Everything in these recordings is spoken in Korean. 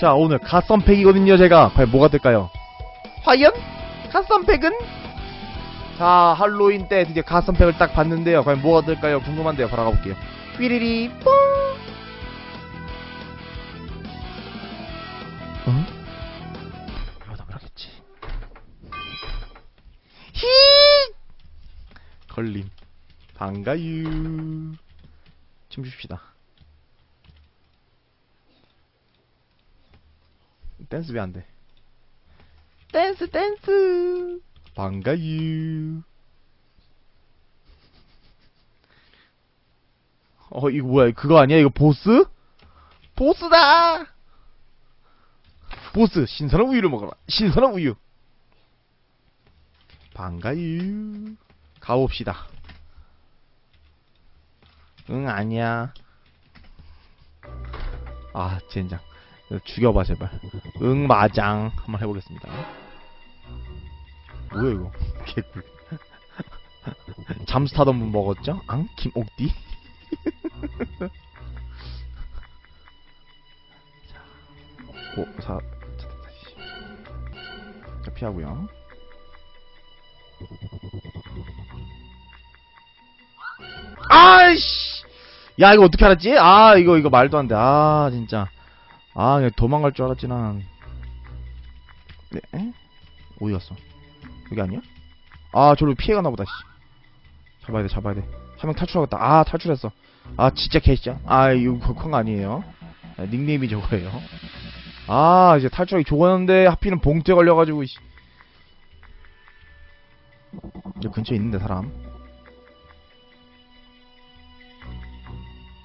자 오늘 갓선팩이거든요 제가. 과연 뭐가 뜰까요? 과연? 갓선팩은? 자 할로윈 때 드디어 갓선팩을 딱 봤는데요. 과연 뭐가 뜰까요? 궁금한데요. 바로 가볼게요. 삐리리 뽕 응? 이러다 말하겠지? 히! 걸림 반가유. 춤춥시다 댄스 왜 안 돼? 댄스 댄스. 반가유. 어 이거 뭐야? 그거 아니야? 이거 보스? 보스다! 보스 신선한 우유를 먹어라. 신선한 우유. 반가유. 가봅시다. 응 아니야. 아 젠장 죽여봐 제발 응 마장 한번 해보겠습니다 뭐야 이거 개꿀 잠수 타던 분 먹었죠? 앙? 김옥디? 자, 오, 사, 자, 다시. 자, 피하고요 아이씨! 야, 이거 어떻게 알았지? 아, 이거, 이거 말도 안 돼. 아, 진짜. 아, 그냥 도망갈 줄 알았지, 난. 네? 에? 어디 갔어? 여기 아니야? 아, 저로 피해가나 보다, 씨. 잡아야 돼, 잡아야 돼. 한 명 탈출하겠다. 아, 탈출했어. 아, 진짜 개씨야. 아, 이거 그건 아니에요. 아, 닉네임이 저거예요. 아, 이제 탈출하기 좋았는데, 하필은 봉투에 걸려가지고, 씨. 저 근처에 있는데, 사람.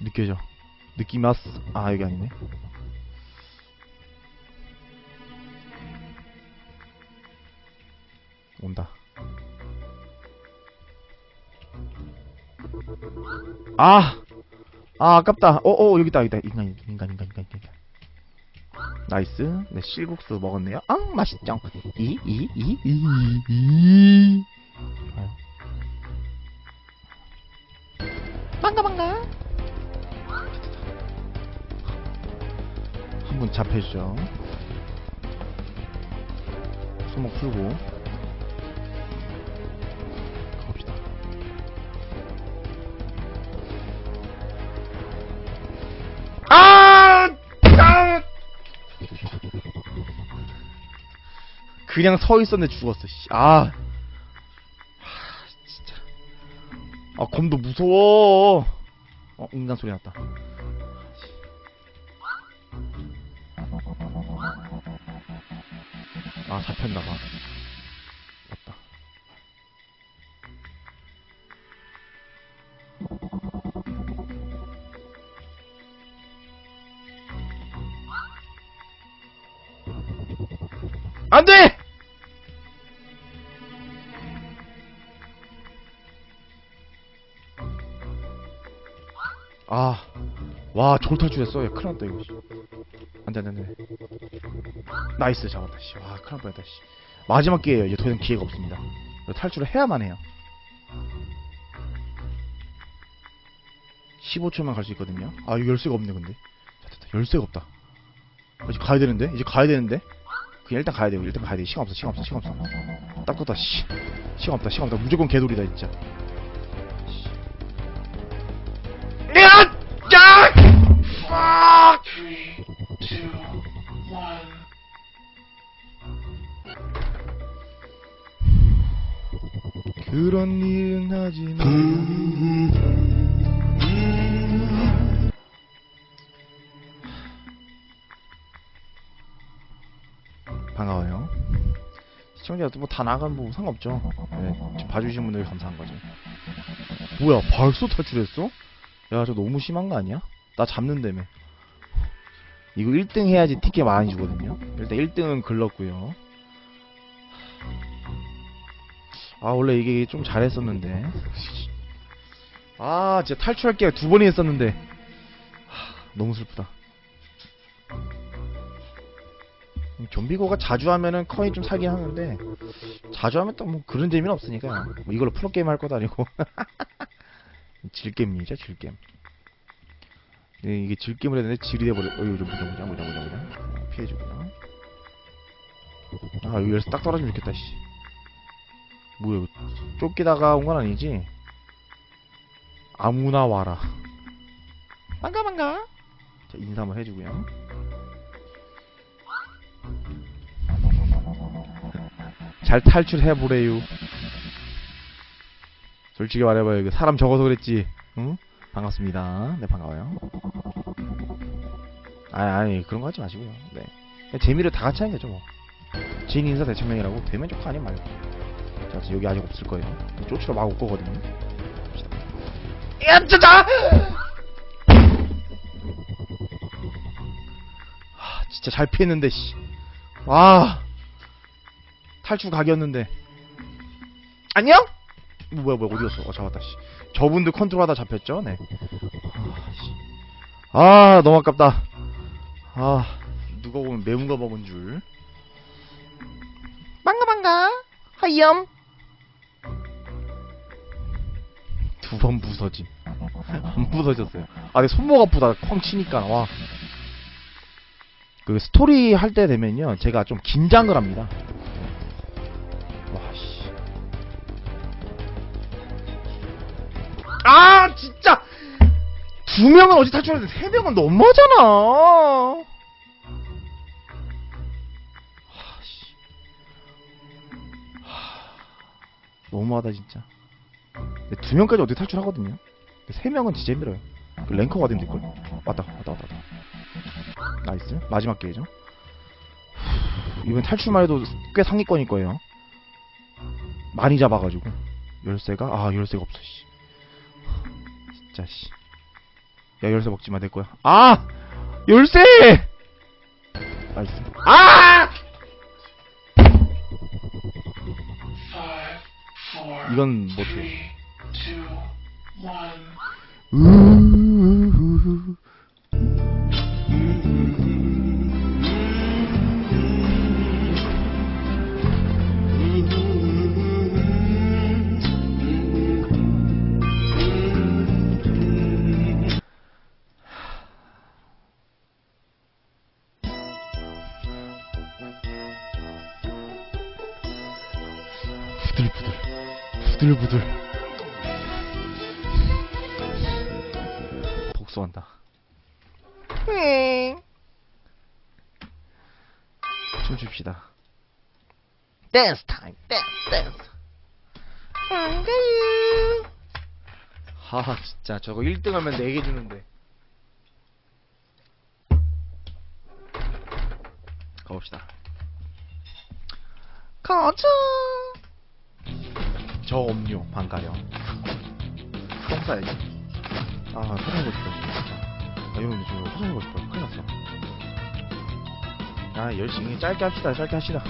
느껴져. 느끼마스. 아, 여기 아니네. 온다. 아! 아, 아깝다. 어, 어, 여기 있다, 여기 있다. 인간, 인간, 인간, 인간, 인간. 나이스. 네, 실국수 먹었네요. 아, 맛있죠? 이, 이, 이, 이, 이. 좋아요. 반가, 반가. 한분 잡혀주죠. 손목 풀고. 그냥 서 있었는데 죽었어. 씨. 아. 아, 진짜. 아, 검도 무서워. 어, 인간 소리 났다. 아, 잡혔나 봐. 아, 와, 저걸 탈출했어. 야, 큰일 났다, 이거. 씨. 안 돼, 안 돼, 안 돼. 나이스, 잡았다, 씨. 와, 큰일 날 뻔했다, 씨. 마지막 기회예요. 이제 더 이상 기회가 없습니다. 탈출을 해야만 해요. 15초만 갈 수 있거든요. 아, 열쇠가 없네, 근데. 자, 됐다. 열쇠가 없다. 이제 가야 되는데? 이제 가야 되는데? 그냥 일단 가야 돼요. 일단 가야 돼. 시간 없어, 시간 없어, 시간 없어. 딱 떴다, 씨. 시간 없다, 시간 없다. 무조건 개돌이다, 진짜. 아! 그런 일은 하지 마. 반가워요. 시청자들 뭐다 나가면 뭐 상관없죠. 네, 봐주신 분들 감사한 거죠. 뭐야, 벌써 탈출했어? 야, 저 너무 심한 거 아니야? 나 잡는다며. 이거 1등 해야지 티켓 많이 주거든요. 일단 1등은 글렀고요. 아, 원래 이게 좀 잘했었는데. 아, 진짜 탈출할 기회가 두 번이 했었는데. 하, 너무 슬프다. 좀비고가 자주 하면은 커인 좀 사긴 하는데 자주 하면 또 뭐 그런 재미는 없으니까 뭐 이걸로 프로게임 할 것도 아니고 질게임이죠 질게임 네, 이게 질게임을 했는데 질이 돼버려 어이 좀 보자 보자 보자 보자 보자 어, 해주고요. 아, 여기 열쇠 딱 떨어지면 좋겠다, 씨. 뭐야, 쫓기다가 온 건 아니지? 아무나 와라. 반가, 반가. 자, 인사 한번 해주고요. 잘 탈출해보래요. 솔직히 말해봐요. 사람 적어서 그랬지. 응? 반갑습니다. 네, 반가워요. 아니, 아니, 그런 거 하지 마시고요. 네. 재미를 다 같이 하는 거죠, 뭐. 지인 인사 대천명이라고 되면 좋고 아니면 말고. 자, 여기 아직 없을 거예요. 쫓으러 막 올 거거든요. 야, 짜자! 하, 진짜 잘 피했는데, 씨. 와. 탈출 각이었는데. 안녕? 뭐, 뭐야, 뭐야, 어디 갔어? 어, 잡았다, 씨. 저분들 컨트롤하다 잡혔죠? 네. 아, 너무 아깝다. 아, 누가 보면 매운 거 먹은 줄. 반가, 반가. 하이엄. 두번 부서짐. 안 부서졌어요. 아, 내 손목 아프다. 쾅 치니까, 와. 그 스토리 할 때 되면요. 제가 좀 긴장을 합니다. 두 명은 어디 탈출했는데 세 명은 너무하잖아. 너무하다 진짜. 두 명까지 어디 탈출하거든요. 세 명은 진짜 힘들어요. 그 랭커가 되면 될걸? 왔다, 왔다, 왔다, 왔다. 나이스. 마지막 게이죠. 이번 탈출만 해도 꽤 상위권일 거예요. 많이 잡아가지고. 열쇠가? 아, 열쇠가 없어, 씨. 진짜, 씨. 야, 열쇠 먹지 마, 내 거야. 아! 열쇠! 나이스. 아! 이건 못해. 부들부들 부들부들. 복수한다. 춤춥시다. 댄스 타임 댄스 댄스 반가요 하 진짜. 저거 1등 하면 4개 주는데. 가봅시다. 가자 저 음료 반가요 똥 싸야지. 아 화장하고 싶다 진짜. 아 이러면 저 화장하고 싶어요 큰일 났어. 아 열심히 짧게 합시다 짧게 합시다.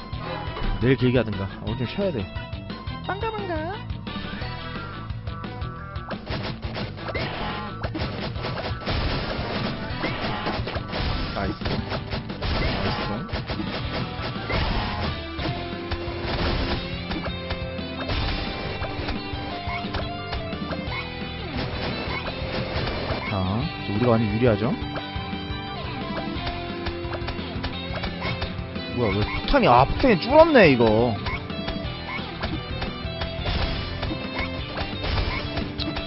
내일 길게 하든가. 아, 오늘 좀 쉬어야 돼. 반가 반가. 나이스 우리가 완전 유리하죠? 뭐야, 왜 폭탄이, 아, 폭탄이 줄었네, 이거.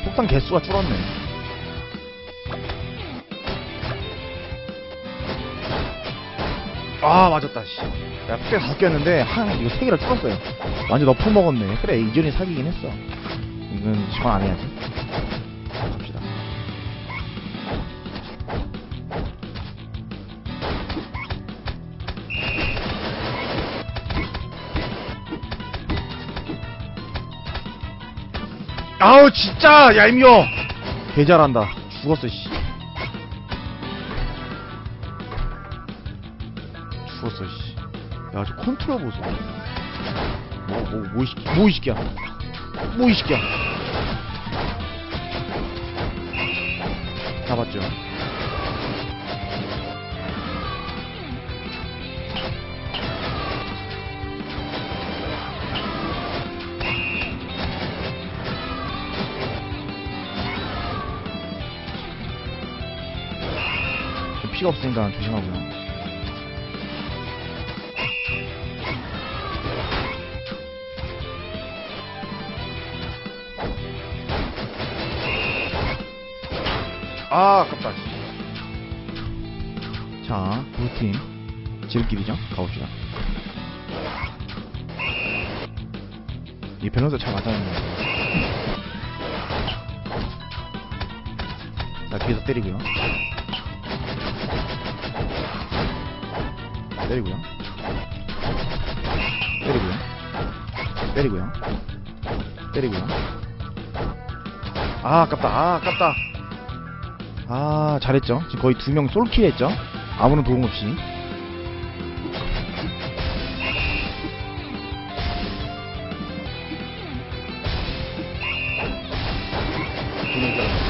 폭탄 개수가 줄었네. 아, 맞았다, 씨. 야, 폭탄 다섯 개였는데, 한, 이거 세 개를 줄었어요. 완전 너프 먹었네. 그래, 이전이 사기긴 했어. 이건 시간 안 해야지. 아우 진짜 얄미워 개 잘한다. 죽었어 씨. 죽었어 씨 야 저 컨트롤 보소. 뭐뭐뭐 이 새끼 뭐이 새끼야. 뭐이 새끼야. 잡았죠 피가 없으니까 조심하고요. 아, 아깝다. 자, 루팀. 지름길이죠? 가봅시다. 이 밸런스 잘 맞았는데. 자, 뒤에서 때리고요. 때리고요. 때리고요. 때리고요. 때리고요. 아, 아깝다. 아, 아깝다. 아, 잘했죠. 지금 거의 두 명 솔킬 했죠. 아무런 도움 없이. 두 명 잘랐어.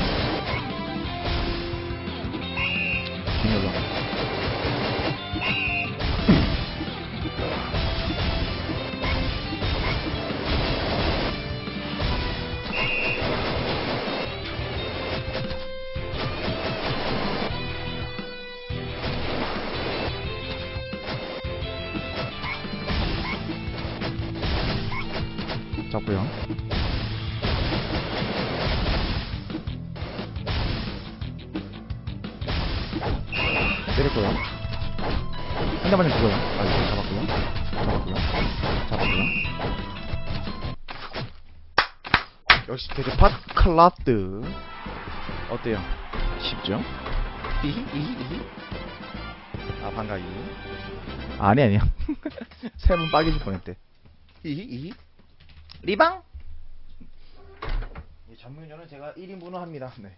잡고요. 때렸고요. 한 대만 죽어요. 아, 이거 잡았고요. 잡았고요. 잡았고요. 역시 대제팟 클라드. 어때요? 쉽죠? 이히, 이히, 이히. 아, 반가이. 아니, 아니요. 세번 빠개질 뻔했대. 이히, 이히. 리방? 이 전문료는 제가 1인분을 합니다. 네.